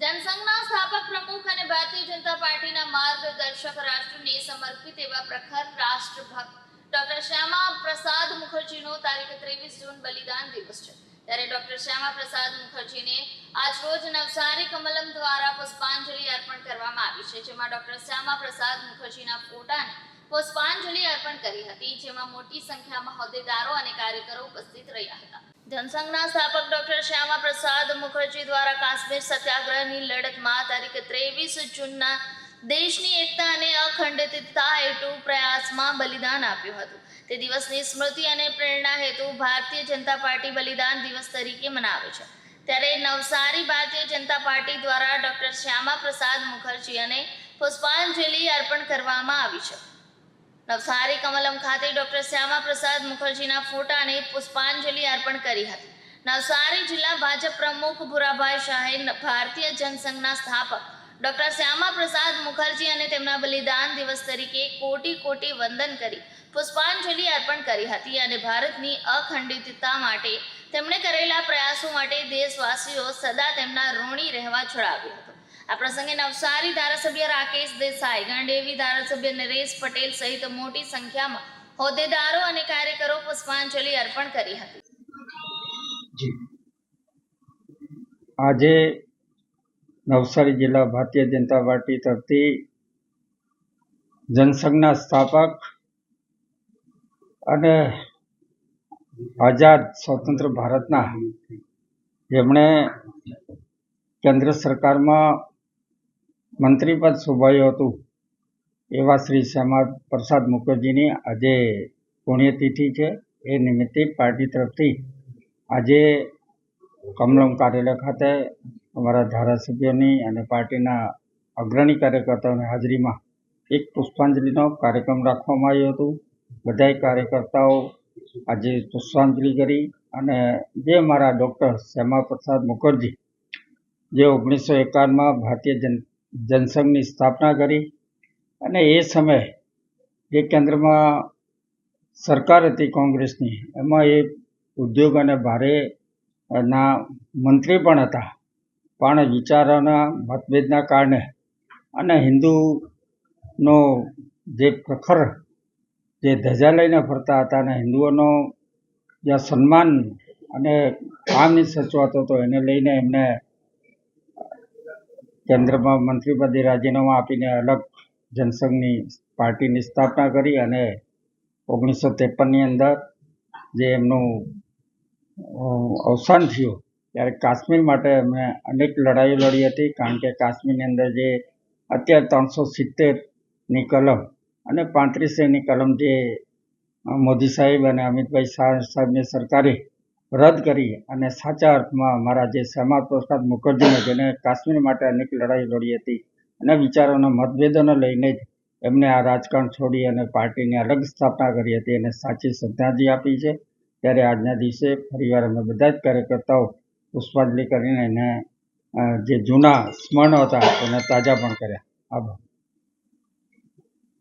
જનસંઘના સ્થાપક પ્રમુખ અને ભારતીય જનતા પાર્ટીના માર્ગદર્શક રાષ્ટ્રને સમર્પિત એવા પ્રખર રાષ્ટ્રભક્ત ડોક્ટર શ્યામા પ્રસાદ મુખર્જીનો તારીખ ત્રેવીસ જૂન બલિદાન દિવસ છે. ત્યારે ડોક્ટર શ્યામા પ્રસાદ મુખર્જીને આજ રોજ નવસારી કમલમ દ્વારા પુષ્પાંજલિ અર્પણ કરવામાં આવી છે. જેમાં ડોક્ટર શ્યામા પ્રસાદ મુખર્જીના ફોટાને પુષ્પાંજલિ અર્પણ કરી હતી. જેમાં મોટી સંખ્યામાં હોદ્દેદારો અને કાર્યકરો ઉપસ્થિત રહ્યા હતા. જનસંઘના સ્થાપક ડોક્ટર શ્યામા પ્રસાદ મુખર્જી દ્વારા કાશ્મીર સત્યાગ્રહની લડતમાં તારીખ ત્રેવીસ જૂનના દેશની એકતા અને અખંડિતતા હેતુ પ્રયાસમાં બલિદાન આપ્યું હતું. તે દિવસની સ્મૃતિ અને પ્રેરણા હેતુ ભારતીય જનતા પાર્ટી બલિદાન દિવસ તરીકે મનાવે છે. ત્યારે નવસારી ભારતીય જનતા પાર્ટી દ્વારા ડોક્ટર શ્યામા પ્રસાદ મુખર્જી અને પુષ્પાંજલિ અર્પણ કરવામાં આવી છે. નવસારી કમલમ ખાતે ડોક્ટર શ્યામા પ્રસાદ મુખર્જીના ફોટાને પુષ્પાંજલિ અર્પણ કરી હતી. નવસારી જિલ્લા ભાજપ પ્રમુખ ભુરાભાઈ શાહે ભારતીય જનસંઘના સ્થાપક ડોક્ટર શ્યામા પ્રસાદ મુખર્જી અને તેમના બલિદાન દિવસ તરીકે કોટી કોટી વંદન કરી, પુષ્પાંજલિ અર્પણ કરી હતી અને ભારતની અખંડિતતા માટે તેમણે કરેલા પ્રયાસો માટે દેશવાસીઓ સદા તેમના ઋણી રહેવા છોડાવ્યું હતું. આ પ્રસંગે નવસારી ધારાસભ્ય રાકેશ દેસાઈ, ગાંડેવી ધારાસભ્ય નરેશ પટેલ સહિત મોટી સંખ્યામાં હોદ્દેદારો અને કાર્યકરો પુષ્પાંજલિ અર્પણ કરી હતી. આજે નવસારી જિલ્લા ભારતીય જનતા પાર્ટી તરફથી જનસંઘના સ્થાપક અને આઝાદ સ્વતંત્ર ભારતના, જેમણે કેન્દ્ર સરકારમાં મંત્રી પદ શોભાયું હતું એવા શ્રી શ્યામા પ્રસાદ મુખર્જીની આજે પુણ્યતિથિ છે. એ નિમિત્તે પાર્ટી તરફથી આજે કમલમ કાર્યાલય ખાતે અમારા ધારાસભ્યોની અને પાર્ટીના અગ્રણી કાર્યકર્તાઓની હાજરીમાં એક પુષ્પાંજલિનો કાર્યક્રમ રાખવામાં આવ્યો હતો. બધાય કાર્યકર્તાઓ આજે પુષ્પાંજલિ કરી અને જે અમારા ડૉક્ટર શ્યામા પ્રસાદ મુખર્જી જે ઓગણીસો એકાવનમાં ભારતીય જન જનસંઘની સ્થાપના કરી અને એ સમયે જે કેન્દ્રમાં સરકાર હતી કોંગ્રેસની. એમાં એ ઉદ્યોગ અને ભારે ના મંત્રી પણ હતા. પણ વિચારોના મતભેદના કારણે અને હિન્દુનો જે પ્રખર, જે ધજા લઈને ફરતા હતા અને હિન્દુઓનો જે સન્માન અને કામની સચવાતો હતો એને લઈને એમને કેન્દ્રમાં મંત્રીપદે રાજીનામું આપીને અલગ જનસંઘની પાર્ટીની સ્થાપના કરી અને ઓગણીસો ત્રેપનની અંદર જે એમનું અવસાન થયું, ત્યારે કાશ્મીર માટે અમે અનેક લડાઈઓ લડી હતી, કારણ કે કાશ્મીરની અંદર જે અત્યારે ત્રણસો સિત્તેરની કલમ અને પાંત્રીસેની કલમ જે મોદી સાહેબ અને અમિતભાઈ શાહ સાહેબની સરકારે રદ કરી અને સાચા અર્થમાં મારા જે શ્યામા પ્રસાદ મુખર્જીને જેને કાશ્મીર માટે અનેક લડાઈ લડી હતી અને વિચારોના મતભેદોને લઈને જ એમને આ રાજકારણ છોડી અને પાર્ટીની અલગ સ્થાપના કરી હતી અને સાચી શ્રદ્ધાંજલિ આપી છે. ત્યારે આજના દિવસે ફરીવાર અમે બધા જ કાર્યકર્તાઓ પુષ્પાંજલિ કરીને એને જે જૂના સ્મરણો હતા એને તાજા પણ કર્યા. આભાર.